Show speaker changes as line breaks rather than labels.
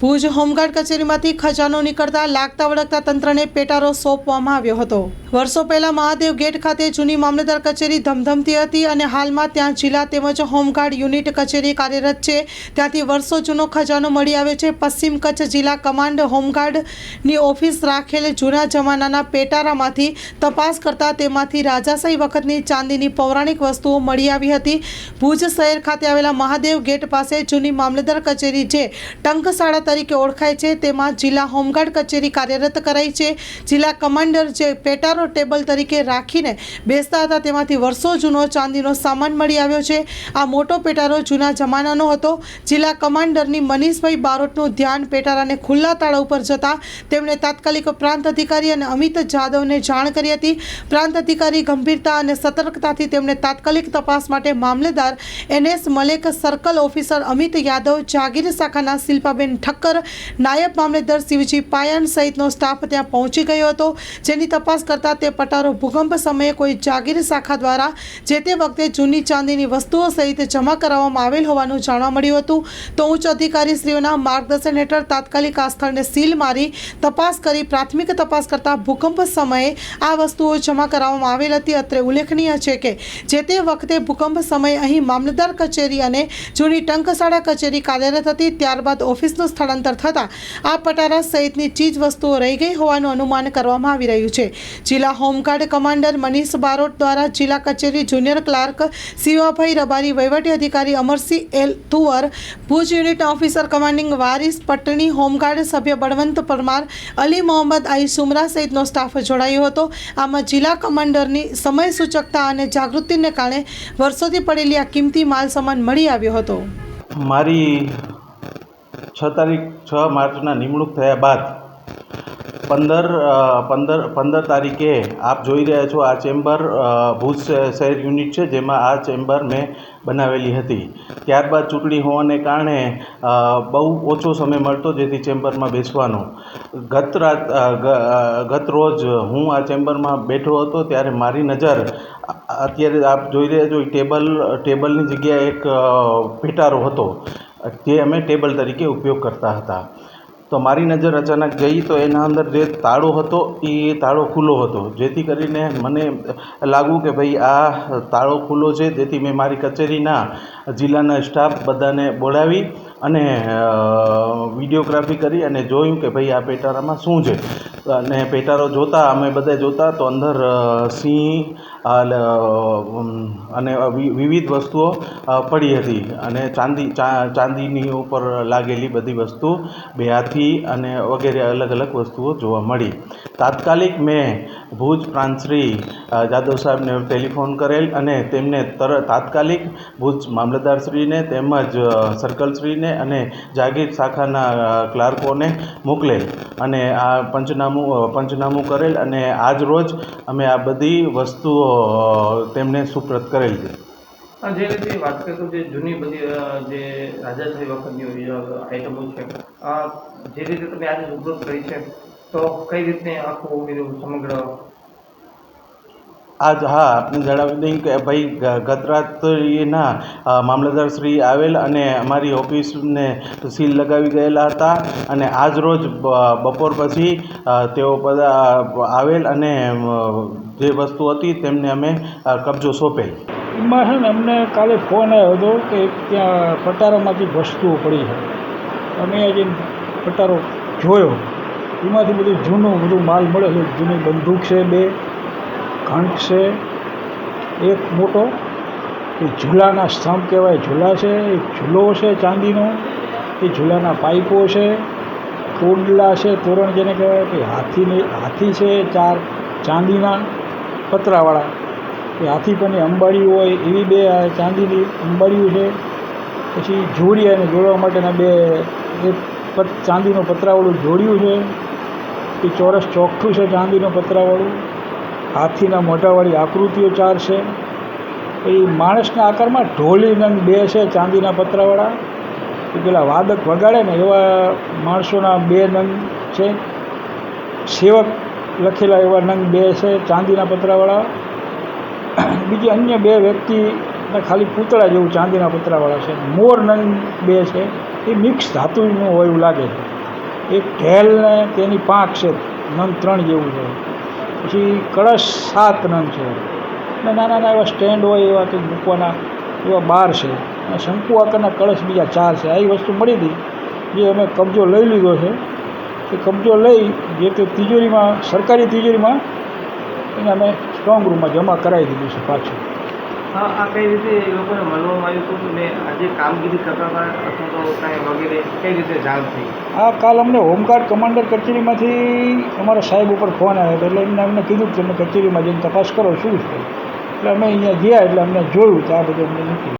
Bhuj home guard કચેરીમાંથી ખજાનો નીકળતા લાગતા વળગતા તંત્રને પેટારો સોંપવામાં આવ્યો હતો. વર્ષો પહેલા મહાદેવ ગેટ ખાતે જૂની મામલતદાર કચેરી ધમધમતી હતી અને હાલમાં ત્યાં જિલ્લા તેમજ હોમગાર્ડ યુનિટ કચેરી કાર્યરત છે. ત્યાંથી વર્ષો જૂનો ખજાનો મળી આવ્યો છે. પશ્ચિમ કચ્છ જિલ્લા કમાન્ડ હોમગાર્ડની ઓફિસ રાખેલ જૂના જમાનાના પેટારામાંથી તપાસ કરતા તેમાંથી રાજાશાહી વખતની ચાંદીની પૌરાણિક વસ્તુઓ મળી આવી હતી. ભુજ શહેર ખાતે આવેલા મહાદેવ ગેટ પાસે જૂની મામલતદાર કચેરી જે ટંકશાળા તરીકે ઓળખાય છે, તેમાં જિલ્લા હોમગાર્ડ કચેરી કાર્યરત કરાઈ છે. જિલ્લા કમાન્ડર જે પેટારો ટેબલ તરીકે રાખીને બેસતા હતા. તેમાંથી વર્ષો જૂનો ચાંદીનો સામાન મળી આવ્યો છે. આ મોટો પેટારો જૂના જમાનાનો હતો. જિલ્લા કમાન્ડરની મનીષભાઈ બારોટનું ધ્યાન પેટારાને ખુલ્લા તાળા ઉપર જતા તેમણે તાત્કાલિક પ્રાંત અધિકારી અને અમિત જાદવને જાણ કરી હતી. પ્રાંત અધિકારી ગંભીરતા અને સતર્કતાથી તેમણે તાત્કાલિક તપાસ માટે મામલેદાર N S Malek circle officer Amit Yadav, જાગીર શાખાના શિલ્પાબેન ઠક્કર, નાયબ મામલેદાર શિવજી પાયણ સહિતનો સ્ટાફ ત્યાં પહોંચી ગયો હતો. જેની તપાસ કરતા તે પટારો ભૂકંપ સમયે કોઈ જાગીર શાખા દ્વારા જે તે વખતે જૂની ચાંદીની વસ્તુઓ સહિત જમા કરાવવામાં આવેલ હોવાનું જાણવા મળ્યું હતું. તો ઉચ્ચ અધિકારીશ્રીઓના માર્ગદર્શન હેઠળ તાત્કાલિક આ સ્થળને સીલ મારી તપાસ કરી પ્રાથમિક તપાસ કરતા ભૂકંપ સમયે આ વસ્તુઓ જમા કરાવવામાં આવેલ હતી. અત્રે ઉલ્લેખનીય છે કે જે તે વખતે ભૂકંપ સમયે અહીં મામલતદાર કચેરી અને જૂની ટંકશાળા કચેરી કાર્યરત હતી. ત્યારબાદ ઓફિસનું સ્થળાંતર થતાં આ પટારા સહિતની ચીજ વસ્તુઓ રહી ગઈ હોવાનું અનુમાન કરવામાં આવી રહ્યું છે. જિલ્લા હોમગાર્ડ કમાન્ડર મનીષ બારોટ દ્વારા જિલ્લા કચેરી જુનિયર ક્લાર્ક શિવાભાઈ રબારી, વહીવટી અધિકારી Amarsinh L Tuvar, Bhuj unit officer commanding Waris Patni home guard સભ્ય બળવંત પરમાર, અલી મોહમ્મદ આઈ સુમરા સહિતનો સ્ટાફ જોડાયો હતો. આમાં જિલ્લા કમાન્ડરની સમય સૂચકતા અને જાગૃતિને કારણે વર્ષોથી પડેલી આ કિંમતી માલ સામાન મળી આવ્યો હતો.
મારી છ તારીખ છ માર્ચના નિમણૂક થયા બાદ પંદર પંદર પંદર તારીખે આપ જોઈ રહ્યા છો આ ચેમ્બર ભુજ શહેર યુનિટ છે જેમાં આ ચેમ્બર મેં બનાવેલી હતી. ત્યારબાદ ચૂંટણી હોવાને કારણે બહુ ઓછો સમય મળતો જેથી ચેમ્બરમાં બેસવાનો. ગત રાત ગત રોજ હું આ ચેમ્બરમાં બેઠો હતો ત્યારે મારી નજર અત્યારે આપ જોઈ રહ્યા છો ટેબલ, ટેબલની જગ્યાએ એક પેટારો હતો. તે અમે ટેબલ તરીકે ઉપયોગ કરતા હતા. તો મારી નજર અચાનક ગઈ તો એના અંદર જે તાળો હતો, એ તાળો ખુલ્લો હતો. જેથી કરીને મને લાગ્યું કે ભાઈ, આ તાળો ખુલ્લો છે. તેથી મેં મારી કચેરીના જિલ્લાના સ્ટાફ બધાને બોલાવી અને વિડીયોગ્રાફી કરી અને જોયું કે ભાઈ, આ પેટારામાં શું છે. અને પેટારો જોતા, અમે બધા જોતા તો અંદર સિંહ અને વિવિધ વસ્તુઓ પડી હતી. અને ચાંદી ચાંદીની ઉપર લાગેલી બધી વસ્તુ બે હાથી અને વગેરે અલગ અલગ વસ્તુઓ જોવા મળી. તાત્કાલિક મેં ભુજ પ્રાંતશ્રી શ્રી જાદવ સાહેબને ટેલિફોન કરેલ અને તેમને તર, તાત્કાલિક ભુજ મામલતદારશ્રીને તેમજ સર્કલશ્રીને અને જાગીર શાખાના ક્લાર્કોને મોકલેલ. અને આ પંચનામું પંચનામું કરેલ અને આજ રોજ અમે આ બધી વસ્તુઓ તેમને સુપ્રત કરેલ છે.
જે રીતે વાત કરીએ તો જે જૂની બધી જે રાજાશાહી વખતની આઈટમો છે જે રીતે તમે આજે સુપ્રત કરી છે, તો કઈ રીતે આખું સમગ્ર
આજ હા આપને જણાવી દઈએ કે ભાઈ ગત રાત્રિના અ, મામલતદાર શ્રી આવેલ અને અમારી ઓફિસને સીલ લગાવી ગયેલા હતા અને આજ રોજ બપોર પછી તેઓ બધા આવેલ અને જે વસ્તુ હતી તેમને અમે કબજો સોંપેલ.
એમાં છે ને અમને કાલે ફોન આવ્યો હતો કે ત્યાં પટારામાંથી વસ્તુઓ પડી છે. અમે આજે પટારો જોયો. એમાંથી બધું જૂનું બધું માલ મળે છે જૂની બંદૂક છે બે ઘંટ છે. એક મોટો, એ ઝૂલાના સ્તંભ કહેવાય. ઝૂલા છે, એક ઝૂલો છે ચાંદીનો. એ ઝૂલાના પાઇપો છે. તોડલા છે, તોરણ જેને કહેવાય કે હાથીની, હાથી છે, ચાર ચાંદીના પતરાવાળા. એ હાથી પરની અંબાડી હોય એવી બે ચાંદીની અંબાડીઓ છે. પછી જોડી અને જોડવા માટેના બે, એક ચાંદીનું પતરાવાળું જોડિયું છે. એ ચોરસ ચોખ્ખું છે ચાંદીનું પતરાવાળું. હાથીના મોઢાવાળી આકૃતિઓ ચાર છે. પછી માણસના આકારમાં ઢોલી નંગ બે છે ચાંદીના પતરાવાળા. પેલા વાદક વગાડે ને એવા માણસોના બે નંગ છે. સેવક લખેલા એવા નંગ બે છે ચાંદીના પતરાવાળા. બીજી અન્ય બે વ્યક્તિના ખાલી પૂતળા જેવું ચાંદીના પતરાવાળા છે. મોર નંગ બે છે. એ મિક્સ ધાતુનું હોય એવું લાગે છે. એક ઢેલ ને તેની પાંખ છે, નંગ ત્રણ જેવું છે. પછી કળશ સાત નંગ છે. અને નાના નાના એવા સ્ટેન્ડ હોય એવા કંઈક મૂકવાના એવા બાર છે. અને શંકુ આકારના કળશ બીજા ચાર છે. આવી વસ્તુ મળી હતી જે અમે કબજો લઈ લીધો છે. એ કબજો લઈ જે તે તિજોરીમાં, સરકારી તિજોરીમાં એને અમે સ્ટ્રોંગ રૂમમાં જમા કરાવી દીધું છે પાછું.
આ કઈ રીતે એ લોકોને મળવામાં આવ્યું હતું ને આજે કામગીરી કરતા હતા અથવા તો કાંઈ વગેરે કઈ રીતે જાણ થઈ?
આ કાલ અમને હોમગાર્ડ કમાન્ડર કચેરીમાંથી અમારા સાહેબ ઉપર ફોન આવ્યો એટલે એમને અમને કીધું કે તમે કચેરીમાં જઈને તપાસ કરો, શું છે? એટલે અમે અહીંયા ગયા, એટલે અમને જોયું તો આ બધું અમને નીકળી